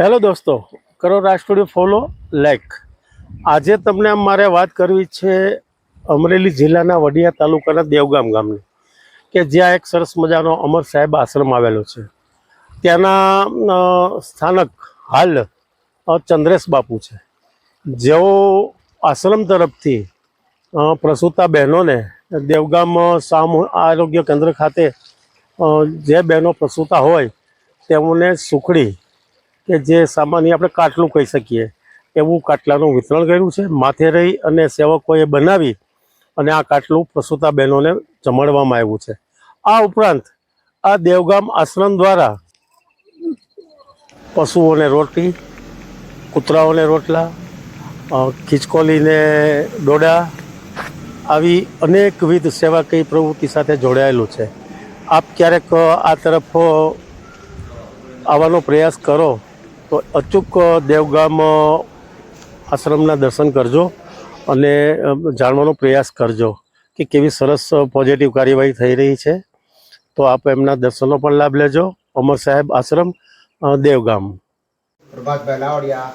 Hello દોસ્તો, કરો રાજ follow like આજે તમને મારે વાત કરવી છે અમરેલી જિલ્લાના વડિયા તાલુકાના દેવગામ ગામની, કે જ્યાં એક સરસ મજાનો અમર સાહેબ આશ્રમ આવેલો છે. ત્યાંના સ્થાનક હાલ ચંદ્રેશ બાપુ છે. જેઓ આશ્રમ તરફથી પ્રસૂતા બહેનોને દેવગામ સામૂહિક આરોગ્ય કેન્દ્ર ખાતે જે બહેનો પ્રસૂતા હોય તેમને સુખડી કે જે સામાન્ય આપણે કાટલું કહી શકીએ. એવું કાટલાનું વિતરણ કર્યું છે. માથે રહી અને સેવકોએ બનાવી અને આ કાટલું પ્રસૂતા બહેનોને જમાડવામાં આવ્યું છે. આ ઉપરાંત આ દેવગામ આશ્રમ દ્વારા પશુઓને રોટલી કૂતરાઓને રોટલા ખીચકોલીને ડોડા આવી અનેકવિધ સેવાકીય પ્રવૃત્તિ સાથે જોડાયેલું છે. આપ ક્યારેક આ તરફ આવવાનો પ્રયાસ કરો? તો અચૂક દેવગામ આશ્રમના દર્શન કરજો અને જાણવાનો પ્રયાસ કરજો કે કેવી સરસ પોઝિટિવ કાર્યવાહી થઈ રહી છે. તો આપ એમના દર્શનનો પણ લાભ લેજો. અમર સાહેબ આશ્રમ દેવગામ. પ્રભાતભાઈ લાવડિયા,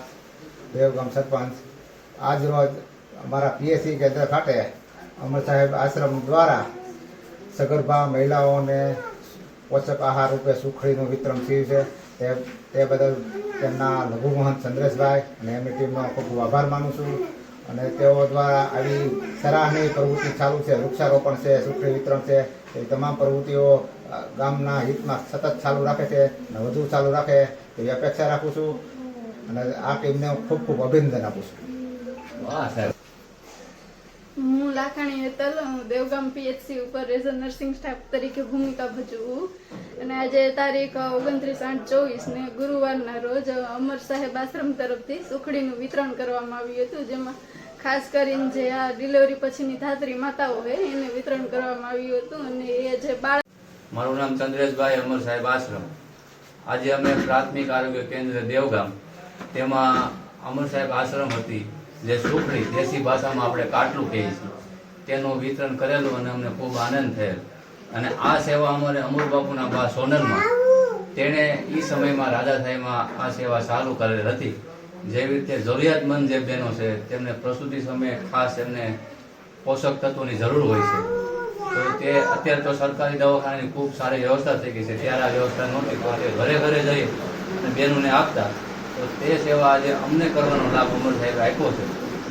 દેવગામ સરપંચ. આજ અમારા પીએસસી કેન્દ્ર ખાતે અમર સાહેબ આશ્રમ દ્વારા સગર્ભા મહિલાઓને પોષક આહાર રૂપે સુખડીનું વિતરણ થયું છે. તે તે બદલ તેમના લઘુ મહંત ચંદ્રેશભાઈ અને એમની ટીમનો ખૂબ આભાર માનું છું. અને તેઓ દ્વારા આવી સરાહની પ્રવૃત્તિ ચાલુ છે. વૃક્ષારોપણ છે, સુખડી વિતરણ છે. એ તમામ પ્રવૃત્તિઓ ગામના હિતમાં સતત ચાલુ રાખે છે અને વધુ ચાલુ રાખે એવી અપેક્ષા રાખું છું. અને આ ટીમને ખૂબ ખૂબ અભિનંદન આપું છું. હું લાખાણી હેતલ દેવગામ પીએચસી ઉપર એઝ અ નર્સિંગ સ્ટાફ તરીકે ભૂમિકા ભજવું. અને આજે તારીખ ઓગણત્રીસ આઠ ચોવીસ ને ગુરુવારના રોજ અમર સાહેબ આશ્રમ તરફથી સુખડીનું વિતરણ કરવામાં આવ્યું હતું, જેમાં ખાસ કરીને જે આ ડિલિવરી પછીની ધાત્રી માતાઓ હોય એને વિતરણ કરવામાં આવ્યું હતું. અને એ જે બાળક મારું નામ ચંદ્રેશભાઈ અમર સાહેબ આશ્રમ. આજે અમે પ્રાથમિક આરોગ્ય કેન્દ્ર દેવગામ, તેમાં અમર સાહેબ આશ્રમ હતી. જે સુખડી દેશી ભાષામાં આપણે કાટલું કહીએ છીએ, તેનું વિતરણ કરેલું અને અમને ખૂબ આનંદ થયેલ. અને આ સેવા અમારે અમર બાપુના બા સોનલમાં. તેણે એ સમયમાં રાજા સાહેબમાં આ સેવા ચાલુ કરેલ હતી. જેવી રીતે જરૂરિયાતમંદ જે બહેનો છે, તેમને પ્રસૂતિ સમયે ખાસ એમને પોષક તત્વોની જરૂર હોય છે. તો તે અત્યારે તો સરકારી દવાખાનાની ખૂબ સારી વ્યવસ્થા થઈ ગઈ છે. ત્યારે આ વ્યવસ્થા નહોતી, તો તે ઘરે ઘરે જઈ અને બહેનોને આપતા. તો તે સેવા આજે અમને કરવાનો લાભ અમર સાહેબ આપ્યો છે.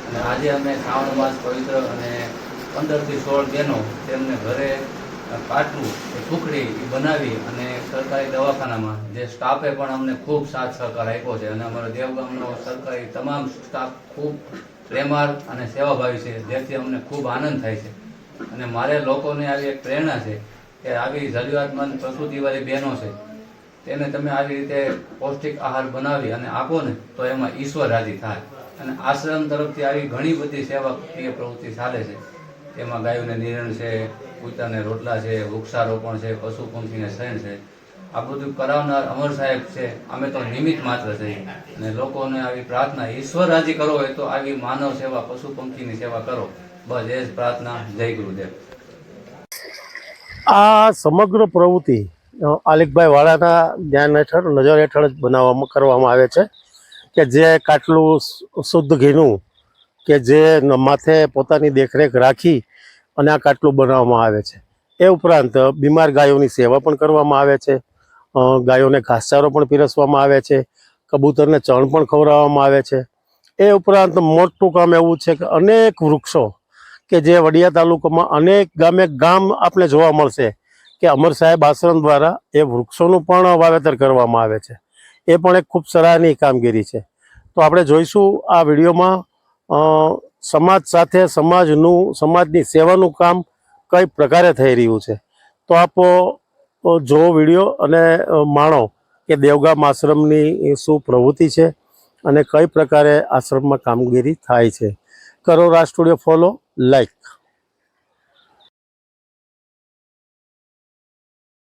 અને આજે અમે શ્રાવણ માસ પવિત્ર અને પંદરથી સોળ બહેનો તેમને ઘરે પાટલું સુખડી એ બનાવી અને સરકારી દવાખાનામાં જે સ્ટાફે પણ અમને ખૂબ સાથ સહકાર આપ્યો છે. અને અમારા દેવગામનો સરકારી તમામ સ્ટાફ ખૂબ પ્રેમાળ અને સેવાભાવી છે, જેથી અમને ખૂબ આનંદ થાય છે. અને મારે લોકોને આવી એક પ્રેરણા છે કે આવી જરૂરિયાતમંદ પ્રસૂતિવાળી બહેનો છે. તેને તમે આવી રીતે પૌષ્ટિક આહાર બનાવી અને આપો ને, તો એમાં ઈશ્વર રાજી થાય. અને આશ્રમ તરફથી આવી ઘણી બધી સેવાકીય પ્રવૃત્તિ ચાલે છે. તેમાં ગાયોને નિરણ છે કૂતરાને રોટલા છે, વૃક્ષારોપણ છે પશુ શયન છે. આ બધું કરાવનાર અમર સાહેબ છે. અમે તો નિમિત્ત માત્ર છીએ અને લોકોને આવી પ્રાર્થના, ઈશ્વર રાજી કરો હોય તો આવી માનવ સેવા પશુ પંખીની સેવા કરો. બસ એ જ પ્રાર્થના. જય ગુરુદેવ. આ સમગ્ર પ્રવૃત્તિ આલિકભાઈ વાળાના ધ્યાન હેઠળ, નજર હેઠળ જ બનાવવામાં, કરવામાં આવે છે કે જે કાટલું શુદ્ધ ઘીનું કે જે માથે પોતાની દેખરેખ રાખી અને આ કાટલું બનાવવામાં આવે છે. એ ઉપરાંત બીમાર ગાયોની સેવા પણ કરવામાં આવે છે. ગાયોને ઘાસચારો પણ પીરસવામાં આવે છે. કબૂતરને ચણ પણ ખવડાવવામાં આવે છે. એ ઉપરાંત મોટું કામ એવું છે કે અનેક વૃક્ષો કે જે વડિયા તાલુકામાં અનેક ગામે ગામ આપણે જોવા મળશે કે અમર સાહેબ આશ્રમ દ્વારા એ વૃક્ષોનું પણ વાવેતર કરવામાં આવે છે. એ પણ એક ખૂબ સરાહનીય કામગીરી છે. તો આપણે જોઈશું આ વિડીયોમાં સમાજ સાથે સમાજનું, સમાજની સેવાનું કામ કઈ પ્રકારે થઈ રહ્યું છે. તો આપ જોવો વીડિયો અને માણો કે દેવગામ આશ્રમની શું પ્રવૃત્તિ છે અને કઈ પ્રકારે આશ્રમમાં કામગીરી થાય છે. કરો રાજ સ્ટુડિયો ફોલો, લાઈક.